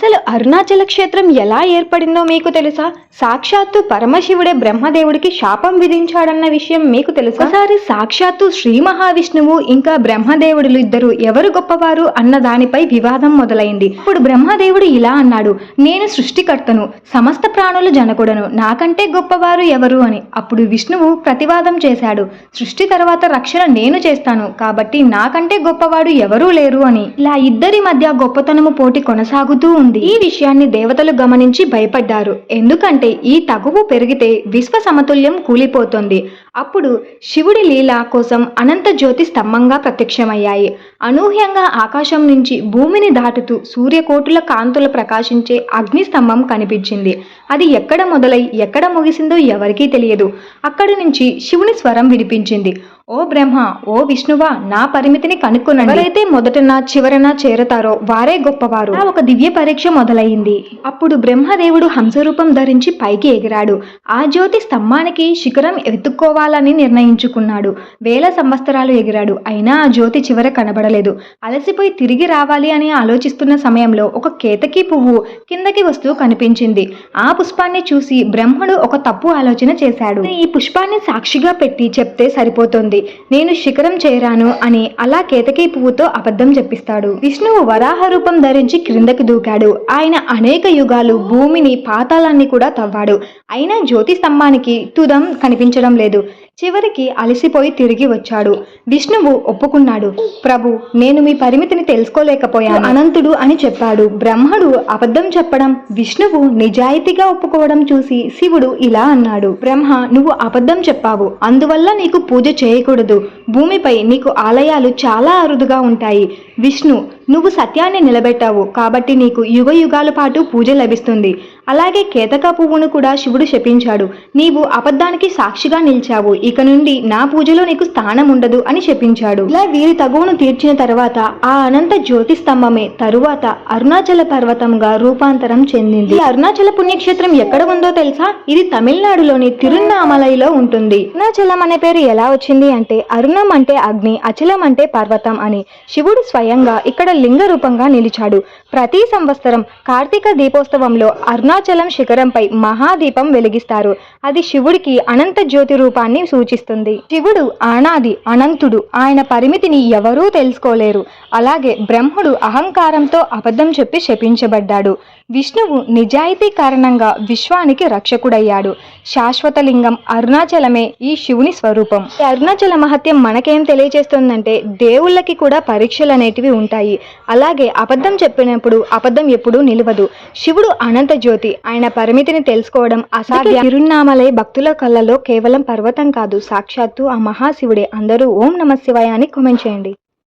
అసలు అరుణాచల క్షేత్రం ఎలా ఏర్పడిందో మీకు తెలుసా? సాక్షాత్తు పరమశివుడే బ్రహ్మదేవుడికి శాపం విధించాడన్న విషయం మీకు తెలుసా? ఒకసారి సాక్షాత్తు శ్రీ మహావిష్ణువు ఇంకా బ్రహ్మదేవుడులు ఇద్దరు ఎవరు గొప్పవారు అన్న దానిపై వివాదం మొదలైంది. ఇప్పుడు బ్రహ్మదేవుడు ఇలా అన్నాడు నేను సృష్టికర్తను సమస్త ప్రాణులు జనకుడను నాకంటే గొప్పవారు ఎవరు అని. అప్పుడు విష్ణువు ప్రతివాదం చేశాడు సృష్టి తర్వాత రక్షణ నేను చేస్తాను కాబట్టి నాకంటే గొప్పవాడు ఎవరూ లేరు అని. ఇలా ఇద్దరి మధ్య గొప్పతనము పోటీ కొనసాగుతూ ఉంది ఈ విషయాన్ని దేవతలు గమనించి భయపడ్డారు. ఎందుకంటే ఈ తగువు పెరిగితే విశ్వ సమతుల్యం కూలిపోతుంది. అప్పుడు శివుడి లీల కోసం అనంత జ్యోతి స్తంభంగా ప్రత్యక్షమయ్యాయి. అనూహ్యంగా ఆకాశం నుంచి భూమిని దాటుతూ సూర్యకోటుల కాంతుల ప్రకాశించే అగ్ని స్తంభం కనిపించింది. అది ఎక్కడ మొదలై ఎక్కడ ముగిసిందో ఎవరికీ తెలియదు. అక్కడి నుంచి శివుని స్వరం వినిపించింది. ఓ బ్రహ్మ ఓ విష్ణువా నా పరిమితిని కనుక్కునండి. ఎవరైతే మొదటన చివరన చేరతారో వారే గొప్పవారు. ఒక దివ్య పరీక్ష మొదలైంది. అప్పుడు బ్రహ్మదేవుడు హంసరూపం ధరించి పైకి ఎగిరాడు. ఆ జ్యోతి స్తంభానికి శిఖరం ఎత్తుక్కోవాలని నిర్ణయించుకున్నాడు. వేల సంవత్సరాలు ఎగిరాడు. అయినా ఆ జ్యోతి చివర కనబడలేదు. అలసిపోయి తిరిగి రావాలి అని ఆలోచిస్తున్న సమయంలో ఒక కేతకి పువ్వు కిందకి వస్తూ కనిపించింది. ఆ పుష్పాన్ని చూసి బ్రహ్మడు ఒక తప్పు ఆలోచన చేశాడు. ఈ పుష్పాన్ని సాక్షిగా పెట్టి చెప్తే సరిపోతుంది. నేను శిఖరం చేరాను అని అలా కేతకీ పువ్వుతో అబద్ధం చెప్పిస్తాడు. విష్ణువు వరాహ రూపం ధరించి క్రిందకి దూకాడు. ఆయన అనేక యుగాలు భూమిని పాతాళాన్ని కూడా తవ్వాడు. అయినా జ్యోతి స్తంభానికి తుదం కనిపించడం లేదు. చివరికి అలసిపోయి తిరిగి వచ్చాడు. విష్ణువు ఒప్పుకున్నాడు. ప్రభు నేను మీ పరిమితిని తెలుసుకోలేకపోయాను. అనంతుడు అని చెప్పాడు. బ్రహ్మడు అబద్ధం చెప్పడం విష్ణువు నిజాయితీగా ఒప్పుకోవడం చూసి శివుడు ఇలా అన్నాడు. బ్రహ్మ నువ్వు అబద్ధం చెప్పావు. అందువల్ల నీకు పూజ చేయకూడదు. భూమిపై నీకు ఆలయాలు చాలా అరుదుగా ఉంటాయి. విష్ణు నువ్వు సత్యాన్ని నిలబెట్టావు కాబట్టి నీకు యుగ యుగాల పాటు పూజ లభిస్తుంది. అలాగే కేతక పువ్వును కూడా శివుడు శపించాడు. నీవు అబద్ధానికి సాక్షిగా నిలిచావు. ఇక నుండి నా పూజలో నీకు స్థానం ఉండదు అని శపించాడు. ఇలా వీరి తగువును తీర్చిన తర్వాత ఆ అనంత జ్యోతి స్తంభమే తరువాత అరుణాచల పర్వతంగా రూపాంతరం చెందింది. ఈ అరుణాచల పుణ్యక్షేత్రం ఎక్కడ ఉందో తెలుసా? ఇది తమిళనాడులోని తిరునామలైలో ఉంటుంది. అరుణాచలం అనే పేరు ఎలా వచ్చింది అంటే అరుణం అంటే అగ్ని అచలం అంటే పర్వతం అని. శివుడు స్వయంగా ఇక్కడ లింగ రూపంగా నిలిచాడు. ప్రతి సంవత్సరం కార్తీక దీపోత్సవంలో అరుణాచలం శిఖరంపై మహాదీపం వెలిగిస్తారు. అది శివుడికి అనంత జ్యోతి రూపాన్ని సూచిస్తుంది. శివుడు అనాది అనంతుడు. ఆయన పరిమితిని ఎవరూ తెలుసుకోలేరు. అలాగే బ్రహ్ముడు అహంకారంతో అబద్ధం చెప్పి శపించబడ్డాడు. విష్ణువు నిజాయితీ కారణంగా విశ్వానికి రక్షకుడయ్యాడు. శాశ్వత లింగం అరుణాచలమే ఈ శివుని స్వరూపం. ఈ అరుణాచల మహత్యం మనకేం తెలియజేస్తుందంటే దేవుళ్ళకి కూడా పరీక్షలు అనేటివి ఉంటాయి. అలాగే అబద్ధం చెప్పినప్పుడు అబద్ధం ఎప్పుడూ నిలవదు. శివుడు అనంత జ్యోతి. ఆయన పరిమితిని తెలుసుకోవడం అసాధ్య. తిరునామలై భక్తుల కళ్ళలో కేవలం పర్వతం కాదు. సాక్షాత్తు ఆ మహాశివుడే. అందరూ ఓం నమ శివాయ అని కామెంట్ చేయండి.